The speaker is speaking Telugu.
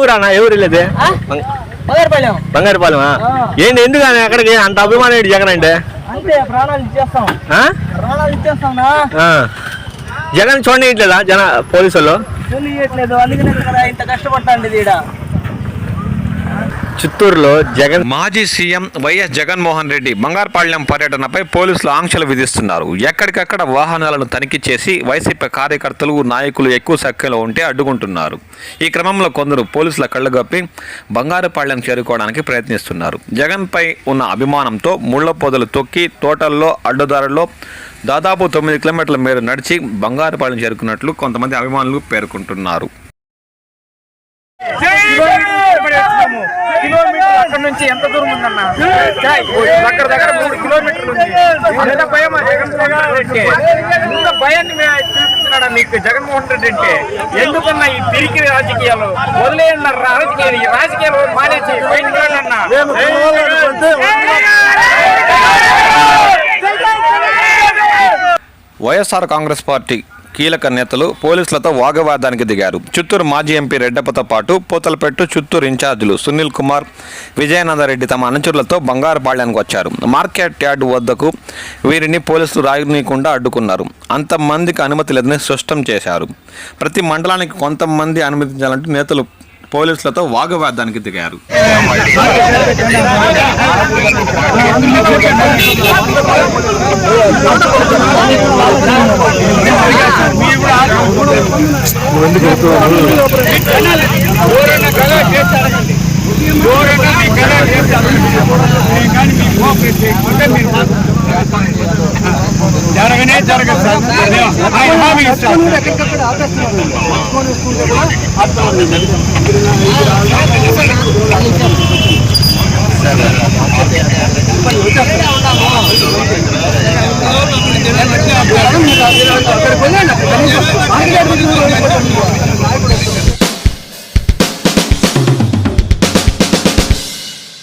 ఊరానా ఎవరు వెళ్ళేది ఆ? బంగ- మగరపాలెం బంగారుపాలెమా? ఆ. ఏంటి ఎందుకు ఆయన అక్కడికి అంత అభిమానం ఏంటి జగన్ అంటే. జగన్ చూడట్లేదా జన పోలీసులు? తెలియట్లేదు అందుకనే కదా ఇంత కష్టపడతాండి చిత్తూరులో జగన్ మాజీ సీఎం వైఎస్ జగన్మోహన్ రెడ్డి బంగారుపాళ్యం పర్యటనపై పోలీసులు ఆంక్షలు విధిస్తున్నారు. ఎక్కడికక్కడ వాహనాలను తనిఖీ చేసి వైసీపీ కార్యకర్తలు నాయకులు ఎక్కువ సంఖ్యలో ఉంటే అడ్డుకుంటున్నారు. ఈ క్రమంలో కొందరు పోలీసుల కళ్ళగప్పి బంగారుపాళ్యం చేరుకోవడానికి ప్రయత్నిస్తున్నారు. జగన్పై ఉన్న అభిమానంతో ముళ్ళ పొదలు తొక్కి తోటల్లో అడ్డుదారుల్లో దాదాపు తొమ్మిది కిలోమీటర్ల మేర నడిచి బంగారుపాళ్యం చేరుకున్నట్లు కొంతమంది అభిమానులు పేర్కొంటున్నారు. కిలోమీటర్ అక్కడ నుంచి ఎంత దూరం ఉందన్న చాయ్, దగ్గర దగ్గర మూడు కిలోమీటర్లు ఉంది అంత భయం జగన్మోహన్ రెడ్డి ఇంత భయాన్ని చూపిస్తున్నాడా మీకు జగన్మోహన్ రెడ్డి అంటే ఎందుకన్నా ఈ పిరికి రాజకీయాలు వదిలేయన్న రాజకీయాలు ఈ రాజకీయాలు మానేసి బయటకు వెళ్ళన్నా వైఎస్ఆర్ కాంగ్రెస్ పార్టీ కీలక నేతలు పోలీసులతో వాగ్వాదానికి దిగారు. చిత్తూరు మాజీ ఎంపీ రెడ్డప్పతో పాటు పూతలపెట్టు చిత్తూరు ఇన్ఛార్జీలు సునీల్ కుమార్ విజయానందరెడ్డి తమ అనుచరులతో బంగారుపాళ్యానికి వచ్చారు. మార్కెట్ యార్డు వద్దకు వీరిని పోలీసులు రాయనీయకుండా అడ్డుకున్నారు. అంతమందికి అనుమతి లేదని స్పష్టం చేశారు. ప్రతి మండలానికి కొంతమంది అనుమతించాలంటూ నేతలు పోలీసులతో వాగ్వాదానికి దిగారు. జరగనే జరగదు. సార్ ఆయన హామీ ఇస్తాను